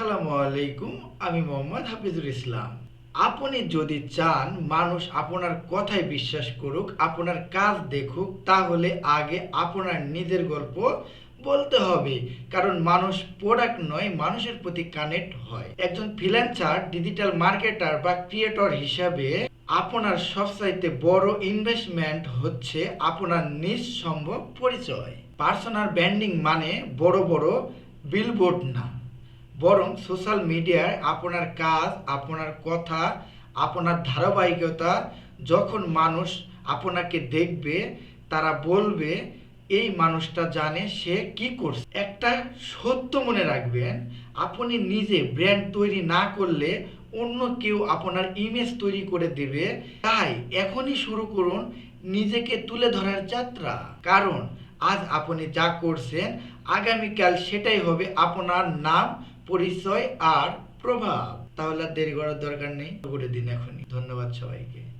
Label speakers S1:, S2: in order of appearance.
S1: আসসালামু আলাইকুম, আমি মোহাম্মদ হাফিজুল ইসলাম। আপনি যদি চান মানুষ আপনার কথায় বিশ্বাস করুক, আপনার কাজ দেখুক, তাহলে আগে আপনার নিজের গল্প বলতে হবে। কারণ মানুষ প্রোডাক্ট নয়, মানুষের প্রতি কানেক্ট হয়। একজন ফ্রিল্যান্সার ডিজিটাল মার্কেটার বা ক্রিয়েটর হিসাবে আপনার সবচাইতে বড় ইনভেস্টমেন্ট হচ্ছে আপনার নিজ সম্ভব পরিচয়। পার্সোনাল ব্র্যান্ডিং মানে বড় বড় বিলবোর্ড না বরং সোশ্যাল মিডিয়ায় আপনার কাজ, আপনার কথা, আপনার ধারাবাহিকতা, যখন মানুষ আপনাকে দেখবে, তারা বলবে, এই মানুষটা জানে সে কি করছে। একটা সত্য মনে রাখবেন, আপনি নিজে ব্র্যান্ড তৈরি না করলে অন্য কেউ আপনার ইমেজ তৈরি করে দেবে। তাই এখনই শুরু করুন নিজেকে তুলে ধরার যাত্রা। কারণ আজ আপনি যা করছেন, আগামীকাল সেটাই হবে আপনার নাম পরিচয় আর প্রভাব। তাহলে আর দেরি করার দরকার নেই। করে দিন এখনই। ধন্যবাদ সবাইকে।